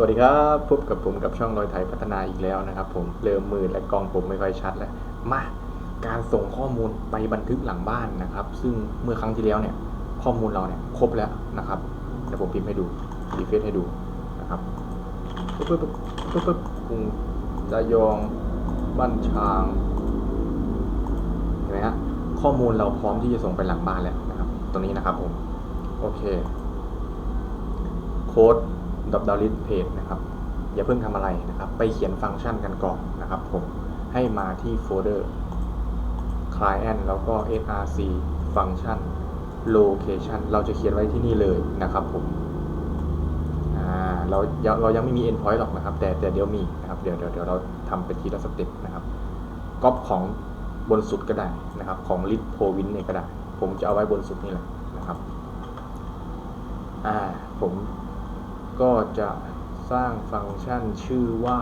สวัสดีครับพบกับผมกับช่องรอยไทยพัฒนาอีกแล้วนะครับ ผมเริ่มมืดและกล้องผมไม่ค่อยชัดแล้วมาการส่งข้อมูลไปบันทึกหลังบ้านนะครับ ซึ่งเมื่อครั้งที่แล้วเนี่ยข้อมูลเราเนี่ยครบแล้วนะครับเดี๋ยวผมพิมพ์ให้ดูรีเฟซให้ดูนะครับปึ๊บปึ๊บปึ๊บปึ๊บปึ๊บกรุงระยองบ้านช้างเห็นไหมฮะข้อมูลเราพร้อมที่จะส่งไปหลังบ้านแล้วนะครับ ตรงนี้นะครับผมโอเคโค้ด ดับดาวลิสเพจนะครับอย่าเพิ่งทำอะไรนะครับ ไปเขียนฟังก์ชันกันก่อนนะครับผมให้มาที่โฟลเดอร์ client แล้วก็ src function location เราจะเขียนไว้ที่นี่เลยนะครับผมเราเรายังไม่มี endpoint หรอกนะครับ แต่แต่เดี๋ยวมีนะครับเดี๋ยวเดี๋ยวเราทำเป็นทีละสเต็ปนะครับก๊อปของบนสุดก็ได้นะครับ ของ list provin เนี่ยก็ได้ ผมจะเอาไว้บนสุดนี่แหละนะครับ อ่า ผม ก็จะสร้างฟังก์ชันชื่อว่า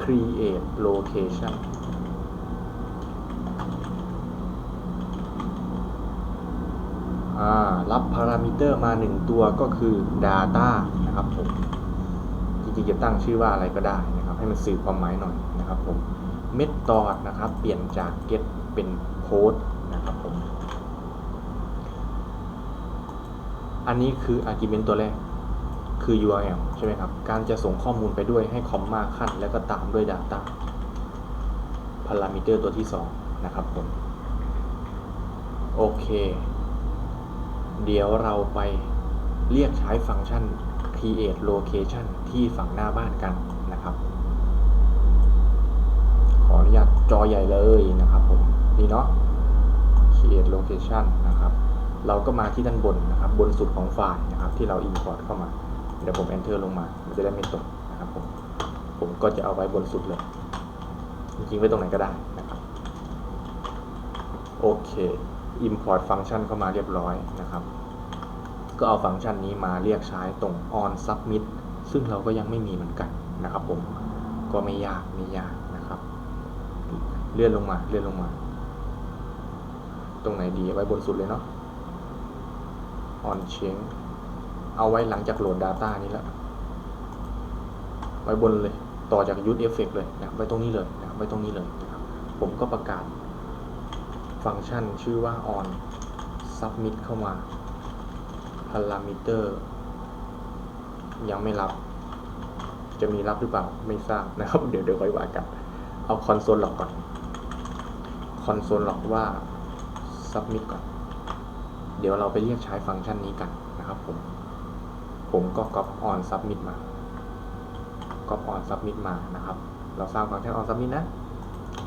create location รับพารามิเตอร์มา 1 ตัวก็คือ data นะครับผมจริงๆจะตั้งชื่อว่าอะไรก็ได้นะครับ ให้มันสื่อความหมายหน่อยนะครับผม method นะครับ เปลี่ยนจาก get เป็น post นะครับผม อันนี้คือ argument ตัวแรก คือ URL ใช่ไหมครับ การจะส่งข้อมูลไปด้วยให้คอมมาขั้น แล้วก็ตามด้วย Data พารามิเตอร์ตัวที่ 2 นะครับผม โอเค เดี๋ยวเราไปเรียกใช้ฟังก์ชัน create location ที่ฝั่งหน้าบ้านกันนะครับ ขออนุญาตจอใหญ่เลยนะครับผม นี่เนาะ create location นะครับ เราก็มาที่ด้านบนนะครับ บนสุดของไฟล์นะครับ ที่เรา import เข้ามา เดี๋ยวผม enter ลงมา มันจะได้ไม่ตกนะครับผม ผมก็จะเอาไว้บนสุดเลย จริงๆไว้ตรงไหนก็ได้นะครับ โอเค import ฟังก์ชันเข้ามาเรียบร้อยนะครับ ก็เอาฟังก์ชันนี้มาเรียกใช้ตรง on submit ซึ่งเราก็ยังไม่มีเหมือนกันนะครับผม ก็ไม่ยากไม่ยากนะครับ เลื่อนลงมาเลื่อนลงมา ตรงไหนดีไว้บนสุดเลยเนาะ on change เอาไว้หลังจากโหลด Data นี้แล้ว ไว้บนเลย ต่อจาก use effect เลยนะไว้ตรงนี้เลยนะไว้ตรงนี้เลยนะครับ ผมก็ประกาศ ฟังก์ชันชื่อว่า on submit เข้ามา parameter ยังไม่รับ จะมีรับหรือเปล่า ไม่ทราบนะครับ เดี๋ยวเดี๋ยวไว้ว่ากัน เอา console log ก่อน console log ว่า submit ก่อน เดี๋ยวเราไปเรียกใช้ฟังก์ชันนี้กันนะครับผม ผมก็ copy on submit มา copy on submit มานะครับ เราสร้างฟังก์ชัน on submit นะ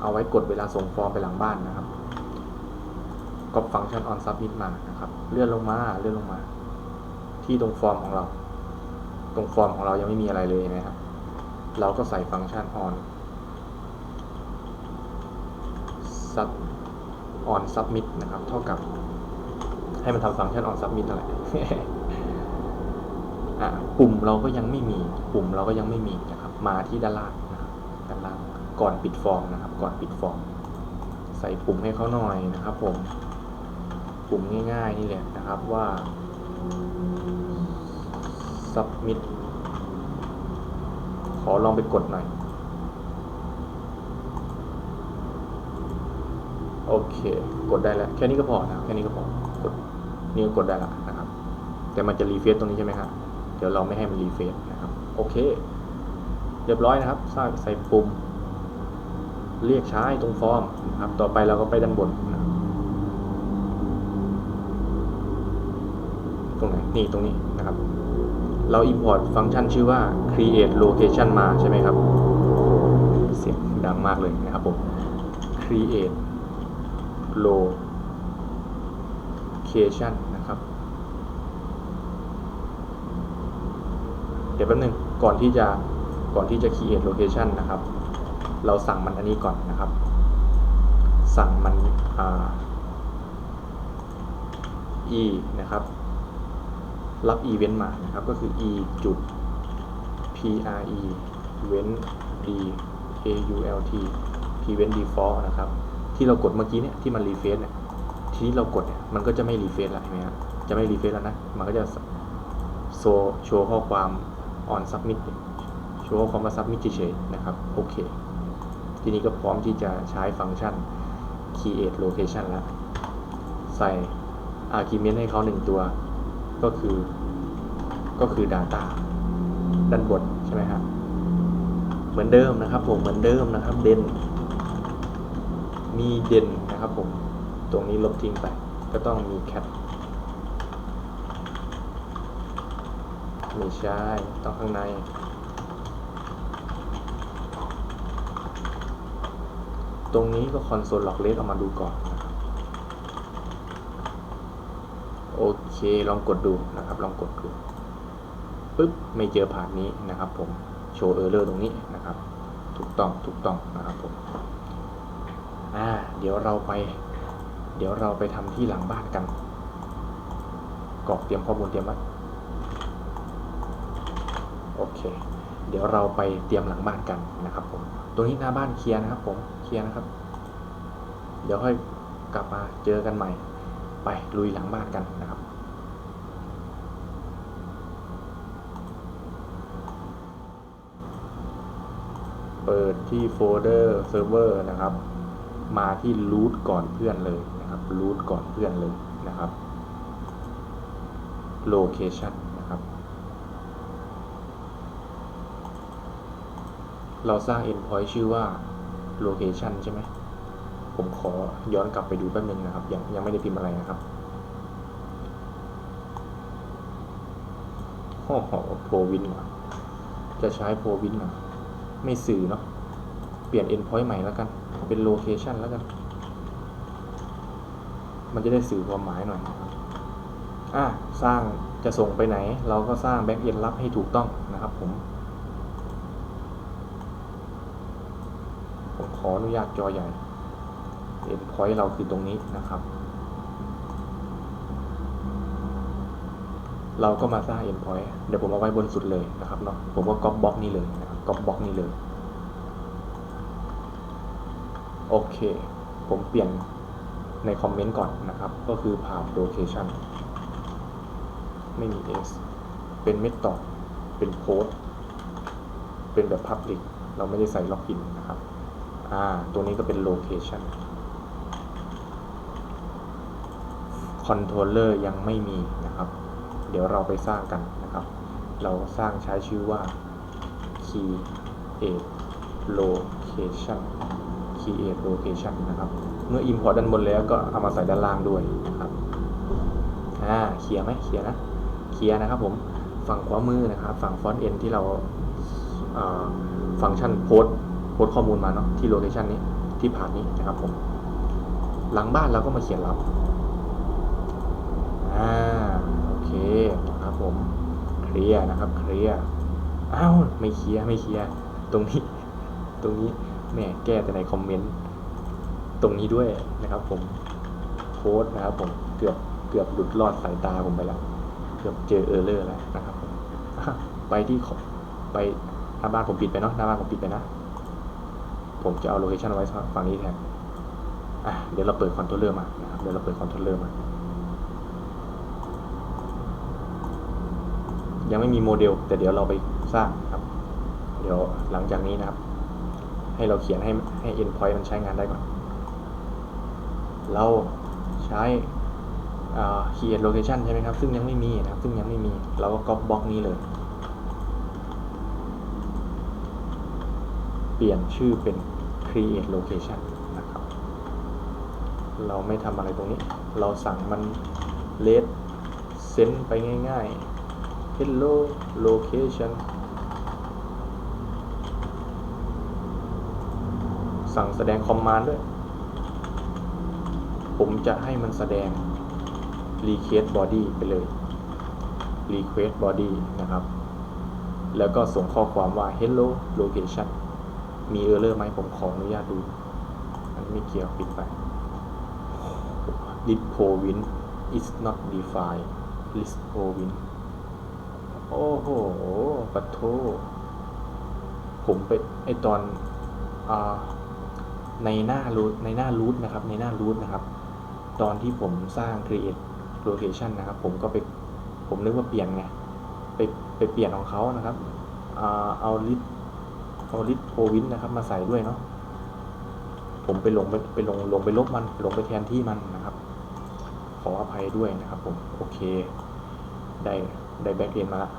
เอาไว้กดเวลาส่งฟอร์มไปหลังบ้านนะครับก็ฟังก์ชัน on submit มานะครับ เลื่อนลงมา เลื่อนลงมา ที่ตรงฟอร์มของเรา ตรงฟอร์มของเรายังไม่มีอะไรเลยนะครับ เราก็ใส่ฟังก์ชัน on sub on submit นะครับ เท่ากับ ให้มันทำฟังก์ชัน on submit นั่นแหละ ปุ่มเราก็ยังไม่มีปุ่มเราก็ยังไม่มีนะครับ มาที่ด้านล่างนะครับด้านล่าง ก่อนปิดฟอร์มนะครับ ก่อนปิดฟอร์ม ใส่ปุ่มให้เขาหน่อยนะครับ ผม ปุ่มง่ายๆนี่แหละนะครับว่า submit ขอลองไปกดหน่อย โอเค กดได้แล้ว แค่นี้ก็พอนะ แค่นี้ก็พอ กด นี่ก็กดได้แล้วนะครับ แต่มันจะรีเฟซตรงนี้ใช่ไหมครับ เดี๋ยวเราไม่ให้มันรีเฟซนะครับ โอเค เรียบร้อยนะครับใส่ใส่ปุ่ม เรียกใช้ตรงฟอร์มนะครับ ต่อไปเราก็ไปด้านบนนะตรงไหน นี่ตรงนี้นะครับ เรา import ฟังก์ชันชื่อว่า create location มาใช่ไหมครับ เสียงดังมากเลยนะครับผม create location นะครับ เดี๋ยวแป๊บนึงก่อนที่จะก่อนที่จะ create location นะครับ เราสั่งมันอันนี้ก่อนนะครับ สั่งมันอ่า e นะครับ รับอีเวนต์มานะครับ ก็คือ e จุด pre เว้น d ault event default นะครับ ที่เรากดเมื่อกี้เนี่ยที่มันรีเฟซเนี่ยทีนี้เรากดเนี่ยมันก็จะไม่รีเฟซแล้วเห็นไหมครับจะไม่รีเฟซแล้วนะ มันก็จะโชว์ข้อความ on submit โชว์คอมมา submit เฉยๆนะครับ โอเค ทีนี้ก็พร้อมที่จะใช้ฟังก์ชัน create location แล้ว ใส่ argument ให้เขาหนึ่งตัว ก็คือ ก็คือ data ด้านบนใช่ไหมครับเหมือนเดิมนะครับผม เหมือนเดิมนะครับ เด่น มีเด่นนะครับผม ตรงนี้ลบทิ้งไป ก็ต้องมี cat ไม่ใช่ต้องข้างใน ตรงนี้ก็คอนโซลล็อกเลสออกมาดูก่อนนะครับโอเค ลองกดดูนะครับ ลองกดดูปึ๊บ ไม่เจอผ่านนี้นะครับผม โชว์เออร์เลอร์ตรงนี้นะครับ ถูกต้อง ถูกต้องนะครับผม อ่า เดี๋ยวเราไป เดี๋ยวเราไปทำที่หลังบ้านกันกรอกเตรียมข้อมูลเตรียมไว้ โอเค เดี๋ยวเราไปเตรียมหลังบ้านกันนะครับผมตรงนี้หน้าบ้านเคลียร์นะครับผมเคลียร์นะครับ เดี๋ยวค่อยกลับมาเจอกันใหม่ ไปลุยหลังบ้านกันนะครับเปิดที่โฟลเดอร์เซิร์ฟเวอร์นะครับ มาที่ root ก่อนเพื่อนเลยนะครับ root ก่อนเพื่อนเลยนะครับ location นะครับ เราสร้าง endpoint ชื่อว่า location ใช่ไหม ผมขอย้อนกลับไปดูแป๊บนึงนะครับ ยังยังไม่ได้พิมพ์อะไรนะครับโอ้โหโปรวินเหรอจะใช้โปรวินเหรอไม่สื่อเนาะ เปลี่ยน endpoint ใหม่แล้วกัน เป็น location แล้วกัน มันจะได้สื่อความหมายหน่อยนะครับอะสร้างจะส่งไปไหน เราก็สร้าง back end รับให้ถูกต้องนะครับผม ผมข ออนุญาตจอใหญ่ endpoint เราคือตรงนี้นะครับ เราก็มาสร้าง endpoint เดี๋ยวผมเอาไว้บนสุดเลยนะครับเนาะผมก็ก๊อปบล็อกนี้เลยนะครับก๊อปบล็อกนี้เลยโอเค ผมเปลี่ยนในคอมเมนต์ก่อนนะครับ ก็คือผ่าน location ไม่มี s เป็น method เป็น post เป็นแบบ public เราไม่ได้ใส่ login น อ่า ตัวนี้ก็เป็น location controller ยังไม่มีนะครับ เดี๋ยวเราไปสร้างกันนะครับ เราสร้างใช้ชื่อว่า create location create location นะครับ เมื่อ import ด้านบนแล้วก็เอามาใส่ด้านล่างด้วยนะครับอ่าเคลียร์ไหมเคลียร์นะเคลียร์นะครับผมฝั่งขวามือนะครับ ฝั่ง front end ที่เราอ่าฟังก์ชันโพส โพสข้อมูลมาเนาะที่ location นี้ที่ผ่านนี้นะครับผม หลังบ้านเราก็มาเขียนรับอ่าโอเคนะครับผมเคลียร์นะครับเคลียร์อ้าวไม่เคลียร์ไม่เคลียร์ตรงนี้ ตรงนี้แหม่แก้แต่ในคอมเมนต์ตรงนี้ด้วยนะครับผมโค้ดนะครับผมเกือบเกือบหลุดรอดสายตาผมไปแล้วเกือบเจอเออร์เลอร์แล้วนะครับผมไปที่ขอไปหน้าบ้านผมปิดไปเนาะหน้าบ้านผมปิดไปนะ ผมจะเอาโลเคชันไว้ฝั่งนี้แทนอะเดี๋ยวเราเปิดคอนโทรลเลอร์มานะครับเดี๋ยวเราเปิดคอนโทรลเลอร์มายังไม่มีโมเดล แต่เดี๋ยวเราไปสร้างครับ เดี๋ยวหลังจากนี้นะครับ ให้เราเขียนให้ให้ endpoint มันใช้งานได้ก่อน เราใช้ create location ใช่ไหมครับ ซึ่งยังไม่มีนะครับ ซึ่งยังไม่มี เราก็ก๊อปบล็อกนี้เลย เปลี่ยนชื่อเป็น create location นะครับ เราไม่ทำอะไรตรงนี้ เราสั่งมัน let send ไปง่ายๆ hello location สั่งแสดงคอมมานด์ด้วย ผมจะให้มันแสดง request body ไปเลย request body นะครับ แล้วก็ส่งข้อความว่า hello location มี error ไหมผมขออนุญาตดูมันไม่เกี่ยวปิดไป list provin is not defined list provin โอ้โหปัดโทผมไปไอตอนอาในหน้ารูทในหน้ารูทนะครับ ในหน้ารูทนะครับ ตอนที่ผมสร้าง create location นะครับ ผมก็ไป ผมนึกว่าเปลี่ยนไง ไปไปเปลี่ยนของเขานะครับอ่าเอาลิ ตเอาลิตโพวินนะครับ มาใส่ด้วยเนาะผมไปลงไปไปลงลงไปลบมันลงไปแทนที่มันนะครับ ขออภัยด้วยนะครับผมโอเค ได้ได้แบ็กเอนมาละ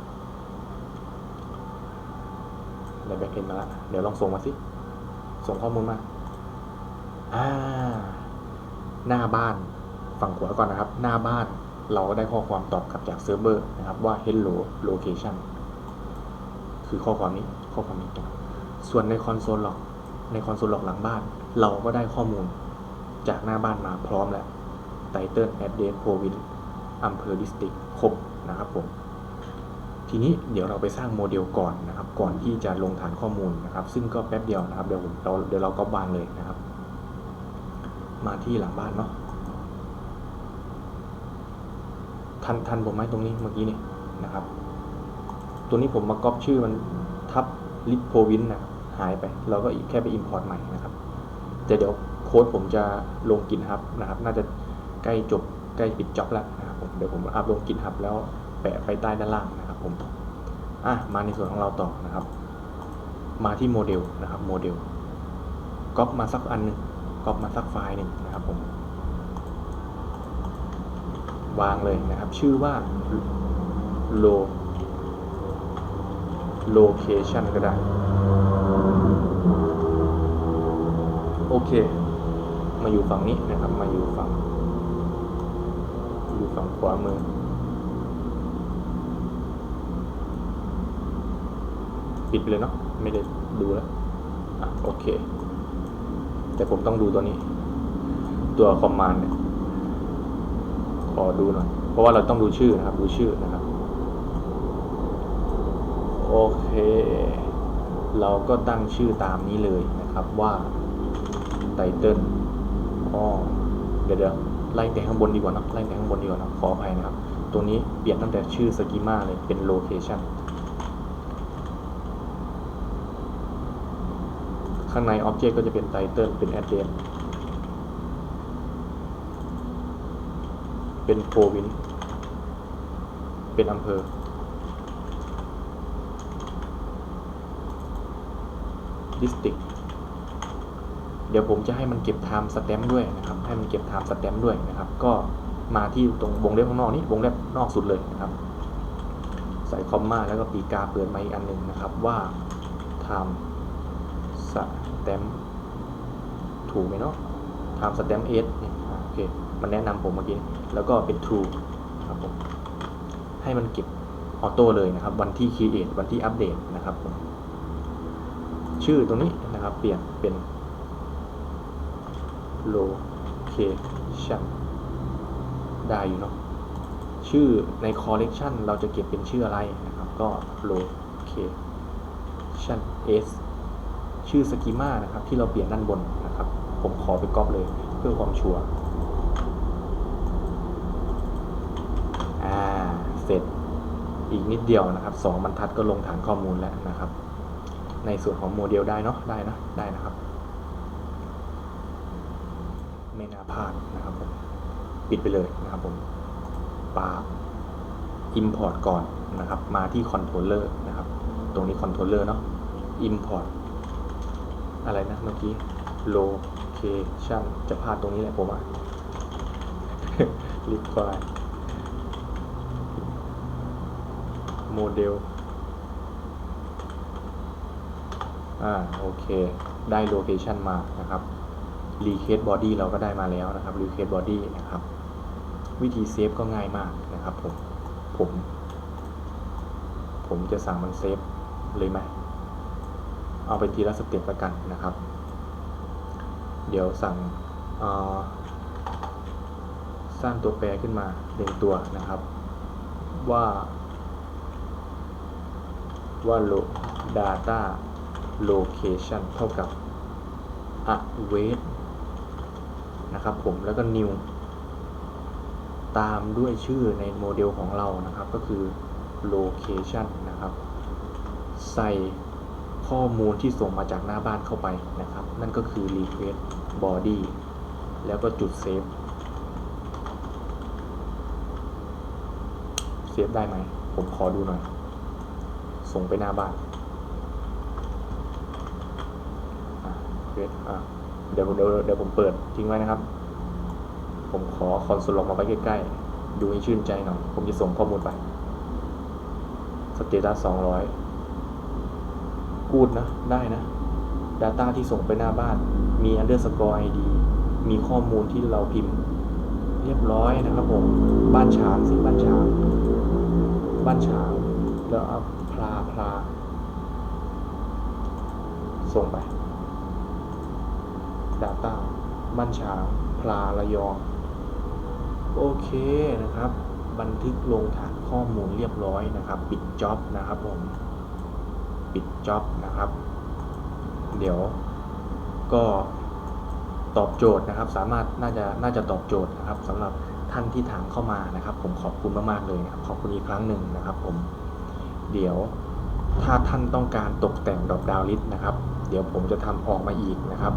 ได้แบ็กเอนมาละเดี๋ยวลองส่งมาสิ ส่งข้อมูลมาอ่าหน้าบ้านฝั่งขวาก่อนนะครับ หน้าบ้านเราก็ได้ข้อความตอบกลับจากเซิร์ฟเวอร์นะครับว่า hello location คือข้อความนี้ข้อความนี้นะครับ ส่วนในคอนโซลล็อกในคอนโซลล็อกหลังบ้าน เราก็ได้ข้อมูลจากหน้าบ้านมาพร้อมแล้วไตเติลแอดเดสโพวินอำเภอดิสติกครบนะครับผมทีนี้เดี๋ยวเราไปสร้างโมเดลก่อนนะครับ ก่อนที่จะลงฐานข้อมูลนะครับ ซึ่งก็แป๊บเดียวนะครับ เดี๋ยวผมเราเดี๋ยวเราก็วางเลยนะครับ มาที่หลังบ้านเนาะทันทันผมไหมตรงนี้เมื่อกี้นี่นะครับ ตัวนี้ผมมาก๊อปชื่อมันทับลิทโพวินนะ หายไป เราก็แค่ไป Import ใหม่นะครับแต่เดี๋ยวโค้ดผมจะลงกินฮับนะครับ น่าจะใกล้จบใกล้ปิดจ็อบแล้วนะครับผมเดี๋ยวผมอัพลงกินฮับแล้วแปะไปใต้ด้านล่างนะครับผมอะมาในส่วนของเราต่อนะครับ มาที่โมเดลนะครับโมเดลก๊อปมาสักอันหนึงก๊อปมาสักไฟล์หนึ่งนะครับผมวางเลยนะครับ ชื่อว่า low location ก็ได้ โอ เค มาอยู่ฝั่งนี้นะครับ มาอยู่ฝั่ง อยู่ฝั่งขวามือ ปิดไปเลยเนาะ ไม่ได้ดูแล้วอะโอเค แต่ผมต้องดูตัวนี้ ตัวคอมมานด์เนี่ย ขอดูหน่อย เพราะว่าเราต้องดูชื่อนะครับ ดูชื่อนะครับ โอเค เราก็ตั้งชื่อตามนี้เลยนะครับว่า ไตเติลอ๋อเดี๋ยวเดี๋ยวไล่แต่ข้างบนดีกว่านะไล่แต่ข้างบนดีกว่านะขออภัยนะครับ ตัวนี้เปลี่ยนตั้งแต่ชื่อสกีมาเลยเป็นโลเคชันข้างในอ็อบเจกต์ก็จะเป็นไตเติลเป็นแอดเดสเป็นโพวินเป็นอำเภอ ดิสติก เดี๋ยวผมจะให้มันเก็บไทม์สแตมป์ด้วยนะครับ ให้มันเก็บไทม์สแตมป์ด้วยนะครับ ก็มาที่ตรงวงเล็บข้างนอกนี้วงเล็บนอกสุดเลยนะครับ ใส่คอมมาแล้วก็ปีกาเปิดมาอีกอันหนึ่งนะครับว่าไทม์สแตมป์ถูกไหมเนาะไทม์สแตมป์เอสเนี่ยโอเค มันแนะนำผมเมื่อกี้ แล้วก็เป็น true ครับผม ให้มันเก็บออโต้เลยนะครับ วันที่ create วันที่อัปเดตนะครับผมชื่อตรงนี้นะครับ เปลี่ยนเป็น location ได้อยู่เนาะชื่อใน collection เราจะเก็บเป็นชื่ออะไรนะครับ ก็ location s ชื่อ schema นะครับ ที่เราเปลี่ยนด้านบนนะครับ ผมขอไปก๊อปเลยเพื่อความชัวร์อ่า เสร็จอีกนิดเดียวนะครับสองบรรทัดก็ลงฐานข้อมูลแล้วนะครับ ในส่วนของโมเดลได้เนาะได้นะได้นะครับ ไม่น่าพลาดนะครับผมปิดไปเลยนะครับผมปา import ก่อนนะครับ มาที่ controller นะครับ ตรงนี้ controller เนาะ import อะไรนะเมื่อกี้ location จะพลาดตรงนี้แหละผมอะ require โมเดลอ่าโอเค ได้โลเคชันมานะครับ Recase Body เราก็ได้มาแล้วนะครับ Recase Body นะครับ วิธีเซฟก็ง่ายมากนะครับผมผมผมจะสั่งมันเซฟเลยไหม เอาไปทีละสเต็ปละกันนะครับ เดี๋ยวสั่งสร้างตัวแปรขึ้นมาหนึ่งตัวนะครับ ว่า ว่า lo data location เท่ากับ await นะครับผมแล้วก็ new ตามด้วยชื่อในโมเดลของเรานะครับ ก็คือ location นะครับ ใส่ข้อมูลที่ส่งมาจากหน้าบ้านเข้าไปนะครับ นั่นก็คือ request body แล้วก็จุด save เซฟได้ไหม ผมขอดูหน่อย ส่งไปหน้าบ้านอะเรดอะ เดี๋ยวเดี๋ยวเดี๋ยวผมเปิดทิ้งไว้นะครับ ผมขอคอนโซลลงมาไว้ใกล้ๆ ดูให้ชื่นใจหน่อย ผมจะส่งข้อมูลไปสเตตัสสองร้อยกูดนะ ได้นะ Data ที่ส่งไปหน้าบ้าน มี underscore ID มีข้อมูลที่เราพิมพ์ เรียบร้อยนะครับผม บ้านช้างสิบ้านช้าง บ้านช้าง แล้วเอาพลาพลา ส่งไป Data บ้านชางพลาระยอง โอเคนะครับ บันทึกลงฐานข้อมูลเรียบร้อยนะครับ ปิดจ็อบนะครับผมปิดจ็อบนะครับ เดี๋ยวก็ตอบโจทย์นะครับ สามารถน่าจะน่าจะตอบโจทย์นะครับสำหรับท่านที่ถามเข้ามานะครับ ผมขอบคุณมากๆเลยนะครับขอบคุณอีกครั้งหนึ่งนะครับ ผมเดี๋ยวถ้าท่านต้องการตกแต่งดอกดาวลิสต์นะครับ เดี๋ยวผมจะทำออกมาอีกนะครับ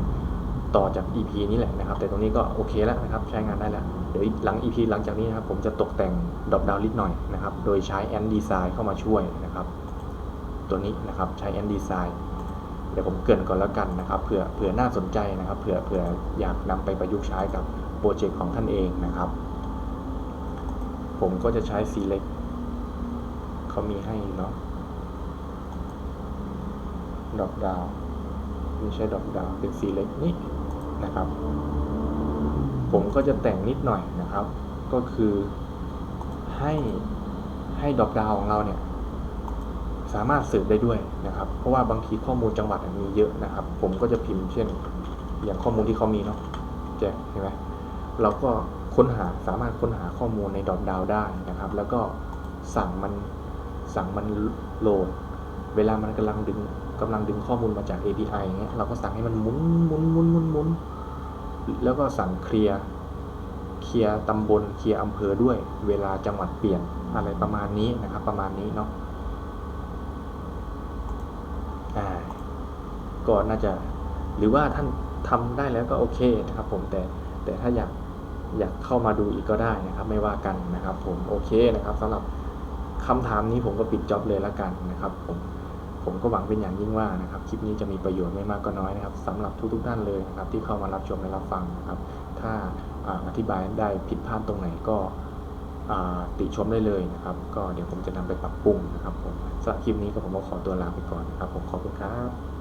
ต่อจาก EP นี้แหละนะครับ แต่ตรงนี้ก็โอเคแล้วนะครับใช้งานได้แล้ว เดี๋ยวหลัง EP หลังจากนี้นะครับผมจะตกแต่งดอกดาวลิสต์หน่อยนะครับ โดยใช้ Ant Design เข้ามาช่วยนะครับ ตัวนี้นะครับใช้ Ant Design เดี๋ยวผมเกินก่อนแล้วกันนะครับเผื่อเผื่อน่าสนใจนะครับเผื่อเผื่ออยากนำไปประยุกต์ใช้กับโปรเจกต์ของท่านเองนะครับ ผมก็จะใช้ Select เขามีให้เนาะดอกดาวไม่ใช่ดอกดาวเป็น Select นี่ นะครับ ผมก็จะแต่งนิดหน่อยนะครับ ก็คือให้ให้ดอกดาวของเราเนี่ยสามารถสืบได้ด้วยนะครับ เพราะว่าบางทีข้อมูลจังหวัดมีเยอะนะครับ ผมก็จะพิมพ์เช่น อย่างข้อมูลที่เขามีเนาะแจ็คเห็นไหมเราก็ค้นหาสามารถค้นหาข้อมูลในดอทดาวได้นะครับ แล้วก็สั่งมันสั่งมันโหลด เวลามันกำลังดึงกำลังดึงข้อมูลมาจาก API เงี้ยเราก็สั่งให้มันหมุนหมุนหมุนหมุนหมุน แล้วก็สั่งเคลียร์เคลียร์ตำบลเคลียร์อำเภอด้วย เวลาจังหวัดเปลี่ยนอะไรประมาณนี้นะครับ ประมาณนี้เนาะอ่าก็น่าจะหรือว่าท่านทำได้แล้วก็โอเคนะครับ ผมแต่แต่ถ้าอยากอยากเข้ามาดูอีกก็ได้นะครับ ไม่ว่ากันนะครับ ผมโอเคนะครับสำหรับคำถามนี้ผมก็ปิดจ็อบเลยแล้วกันนะครับ ผม ผมก็หวังเป็นอย่างยิ่งว่านะครับคลิปนี้จะมีประโยชน์ไม่มากก็น้อยนะครับสำหรับทุกๆท่านเลยนะครับที่เข้ามารับชมและรับฟังนะครับ ถ้าอาอธิบายได้ผิดพลาดตรงไหนก็ติชมได้เลยนะครับ ก็เดี๋ยวผมจะนำไปปรับปรุงนะครับผมสำหรับคลิปนี้ก็ผมก็ขอตัวลาไปก่อนนะครับผมขอบคุณครับ